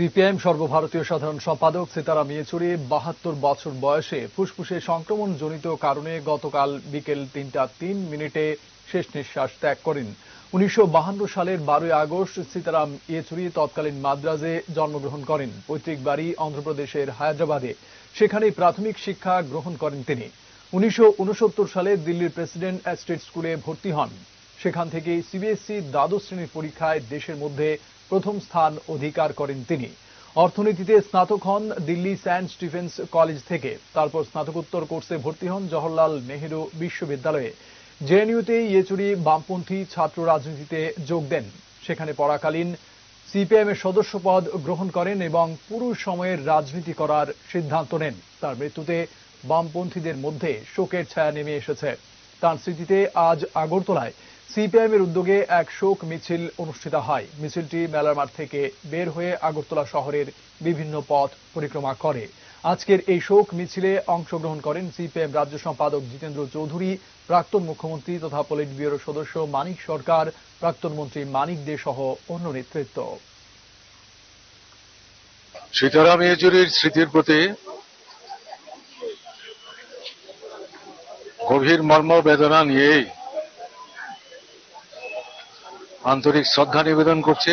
CPIM সর্বভারতীয় সাধারণ সম্পাদক সীতারাম ইয়েচুরি বাহাত্তর বছর বয়সে ফুসফুসে সংক্রমণ জনিত কারণে গতকাল বিকেল তিনটা তিন মিনিটে শেষ নিঃশ্বাস ত্যাগ করেন। উনিশশো সালের বারোই আগস্ট সীতারাম ইয়েচুরি তৎকালীন মাদ্রাজে জন্মগ্রহণ করেন। পৈতৃক বাড়ি অন্ধ্রপ্রদেশের হায়দ্রাবাদে। সেখানেই প্রাথমিক শিক্ষা গ্রহণ করেন তিনি। উনিশশো উনসত্তর সালে দিল্লির প্রেসিডেন্ট এস্টেট স্কুলে ভর্তি হন। সেখান থেকে সিবিএসই দ্বাদশ শ্রেণির পরীক্ষায় দেশের মধ্যে প্রথম স্থান অধিকার করেন তিনি। অর্থনীতিতে স্নাতক হন দিল্লি সেন্ট স্টিফেন্স কলেজ থেকে। তারপর স্নাতকোত্তর কোর্সে ভর্তি হন জওহরলাল নেহেরু বিশ্ববিদ্যালয়ে। জেএনইউতে ইয়েচুরি বামপন্থী ছাত্র রাজনীতিতে যোগ দেন। সেখানে পড়াকালীন সিপিআইএম এর সদস্য পদ গ্রহণ করেন এবং পুরো সময়ের রাজনীতি করার সিদ্ধান্ত নেন। তার মৃত্যুতে বামপন্থীদের মধ্যে শোকের ছায়া নেমে এসেছে। তার স্মৃতিতে আজ আগরতলায় সিপিআইএম এর উদ্যোগে এক শোক মিছিল অনুষ্ঠিত হয়। মিছিলটি মেলার মাঠ থেকে বের হয়ে আগরতলা শহরের বিভিন্ন পথ পরিক্রমা করে। আজকের এই শোক মিছিলে অংশগ্রহণ করেন সিপিএম রাজ্য সম্পাদক জিতেন্দ্র চৌধুরী, প্রাক্তন মুখ্যমন্ত্রী তথা পলিট ব্যুরো সদস্য মানিক সরকার, প্রাক্তন মন্ত্রী মানিক দে সহ অন্য নেতৃত্ব। সীতারাম ইয়েচুরির স্মৃতির প্রতি গভীর মর্ম বেদনা নিয়েই আন্তরিক শ্রদ্ধা নিবেদন করছে।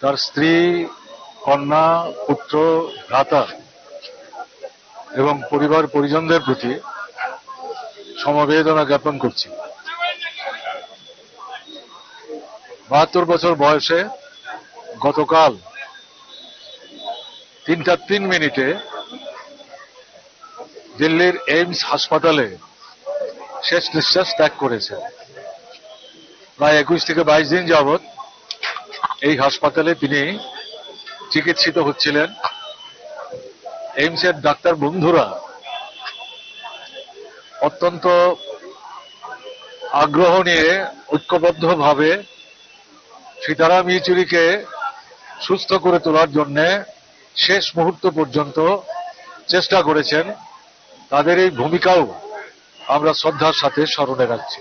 তার স্ত্রী, কন্যা, পুত্র, ভ্রাতা এবং পরিবার পরিজনদের প্রতি সমবেদনা জ্ঞাপন করছি। বাহাত্তর বছর বয়সে গতকাল তিনটা তিন মিনিটে দিল্লির এইমস হাসপাতালে শেষ নিঃশ্বাস ত্যাগ করেছেন প্রায় একুশ থেকে বাইশ দিন যাবৎ এই হাসপাতালে তিনি চিকিৎসিত হচ্ছিলেন। এইমসের ডাক্তার বন্ধুরা অত্যন্ত আগ্রহ নিয়ে, ঐক্যবদ্ধভাবে সীতারাম ইয়েচুরিকে সুস্থ করে তোলার জন্য শেষ মুহূর্ত পর্যন্ত চেষ্টা করেছেন। তাদের এই ভূমিকাও আমরা শ্রদ্ধার সাথে স্মরণে রাখছি।